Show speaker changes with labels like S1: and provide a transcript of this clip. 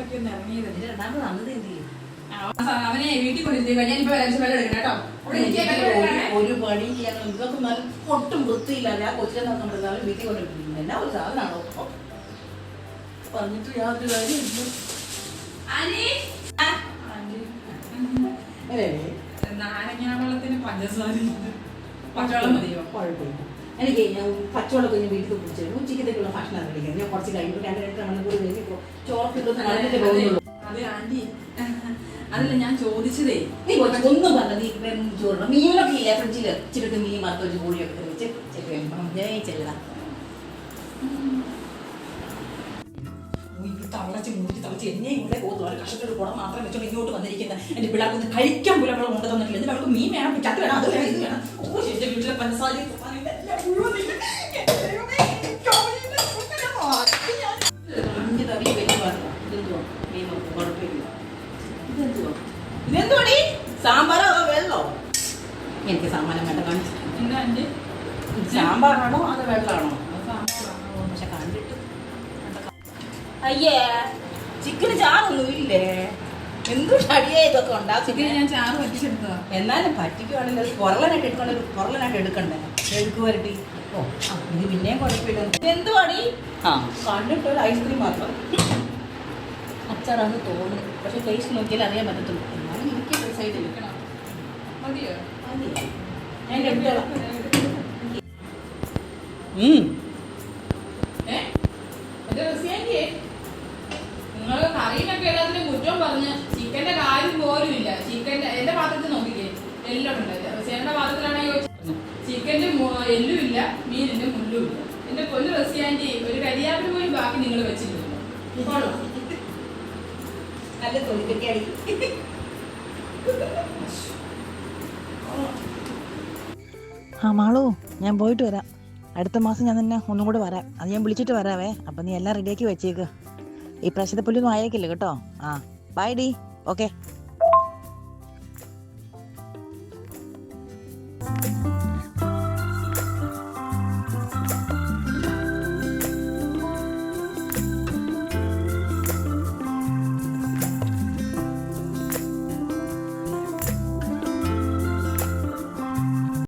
S1: ഒന്ന് ഇറങ്ങിയത് അവനെ വീട്ടിൽ കൊണ്ടിരുത്തി കഴിഞ്ഞാൽ ഇപ്പൊ എടുക്കണം കേട്ടോ.
S2: ഒരു പണി ചെയ്യാൻ ഇതൊക്കെ നല്ല ഒട്ടും വൃത്തിയില്ലാതെ ആ കൊച്ചിനെ നോക്കുമ്പോഴാണ് വീട്ടിൽ കൊണ്ടിരിക്കുന്നത് എന്നാ ഒരു സാധനമാണോ? പറഞ്ഞിട്ട് യാതൊരു കാര്യമില്ല. അല്ലേ?
S1: നാരങ്ങാ വെള്ളത്തിന് പഞ്ചസാര. പച്ചവെള്ളം മതിയോ?
S2: കുഴപ്പമില്ല. എനിക്ക് ഞാൻ പച്ചവെള്ളം കഴിഞ്ഞ് വീട്ടിൽ കുടിച്ചു ഉച്ചക്കത്തേക്കുള്ള ഭക്ഷണം കഴിക്കാം. ഞാൻ കുറച്ച് കഴിഞ്ഞു രണ്ട് രണ്ട് മണിക്കൂർ കഴിഞ്ഞ് ചോറൊക്കെ ഇട്ടൊന്ന് നടന്നിട്ട് പോകുന്നുള്ളൂ.
S1: അതെ ആന്റി. അതല്ല ഞാൻ ചോദിച്ചതേ.
S2: നീ ഒന്നും പറഞ്ഞ നീ ചോറ് മീനൊക്കെ ഇല്ല ഫ്രിഡ്ജിൽ? ഇച്ചിരി മീൻ മാത്രം വെച്ച് ചെറിയ ചെല്ലടാ. തളച്ച് മൂടി തളച്ച് എന്നെയും കൂടെ പോകുന്നു. ഒരു കഷ്ടത്തിൽ കുടം മാത്രം വെച്ചോണ്ട് ഇങ്ങോട്ട് വന്നിരിക്കുന്ന. എന്റെ പിള്ളേർക്ക് കഴിക്കാൻ പോലും അവളെ കൊണ്ട് തന്നിട്ടില്ല എന്നിട്ട് അവൾക്ക് മീൻ വേണം ചട്ട് വേണം അത് വേണം ഇത് വേണം. ഓ ശരി വീട്ടിലെ പഞ്ചസാര ഇതെന്തുവാടി? സാമ്പാറോ അതോ വെള്ളോ? എനിക്ക് സാമാനം വേണ്ട കാണിച്ചു
S1: എന്താ ആന്റി
S2: സാമ്പാറാണോ അതോ വെള്ളമാണോ? പക്ഷെ കണ്ടിട്ട് അയ്യേ ചിക്കന് ചാറൊന്നുമില്ലേ ഇല്ലേ? അടിയായി ഇതൊക്കെ ഉണ്ടാക്കി എന്നാലും പറ്റിക്കുവാണെങ്കിൽ അത് പുറലനായിട്ട് എടുക്കണ്ട ഒരു പുറലനായിട്ട് എടുക്കണ്ടേ? എടുക്കുവരട്ടി ഓ ഇത് പിന്നെയും കുഴപ്പമില്ല എന്തുവാടി കണ്ടിട്ട് ഒരു ഐസ്ക്രീം മാത്രം. അച്ചാറാന്ന് തോന്നുന്നു. പക്ഷെ ടേസ്റ്റ് നോക്കിയാൽ അറിയാൻ പറ്റത്തുള്ളൂ. എന്നാലും എനിക്ക് സൈഡ് എടുക്കണം
S1: മതിയോ?
S2: ഞാൻ എടുത്തോളാം.
S1: ഏ? എന്റെ റസിയാന്റിയെ, നിങ്ങൾ കറീനൊക്കെ എല്ലാത്തിനും കുറ്റം പറഞ്ഞ് ചിക്കന്റെ കാര്യം പോലും ഇല്ല. ചിക്കന്റെ എന്റെ പാത്രത്തിൽ നോക്കിക്കേ. എല്ലാം ഉണ്ട് റസിയാന്റെ പാത്രത്തിലാണെങ്കിൽ ചിക്കന്റെ എല്ലും ഇല്ല മീനിന്റെ മുല്ലും ഇല്ല. എന്റെ പൊന്നു റസിയാന്റി കരിയാപ്പിന് പോലും ബാക്കി നിങ്ങൾ വെച്ചിട്ടുണ്ട്.
S2: നല്ല തൊലിക്കട്ടി
S3: ആ മാളു ഞാൻ പോയിട്ട് വരാം. അടുത്ത മാസം ഞാൻ തന്നെ ഒന്നും കൂടെ വരാം. അത് ഞാൻ വിളിച്ചിട്ട് വരാവേ. അപ്പം നീ എല്ലാം റെഡിയാക്കി വെച്ചേക്ക്. ഈ പ്രശ്നത്തെ പുല്ലൊന്നും ആയേക്കില്ല കേട്ടോ? ആ ബൈ ഡി. ഓക്കെ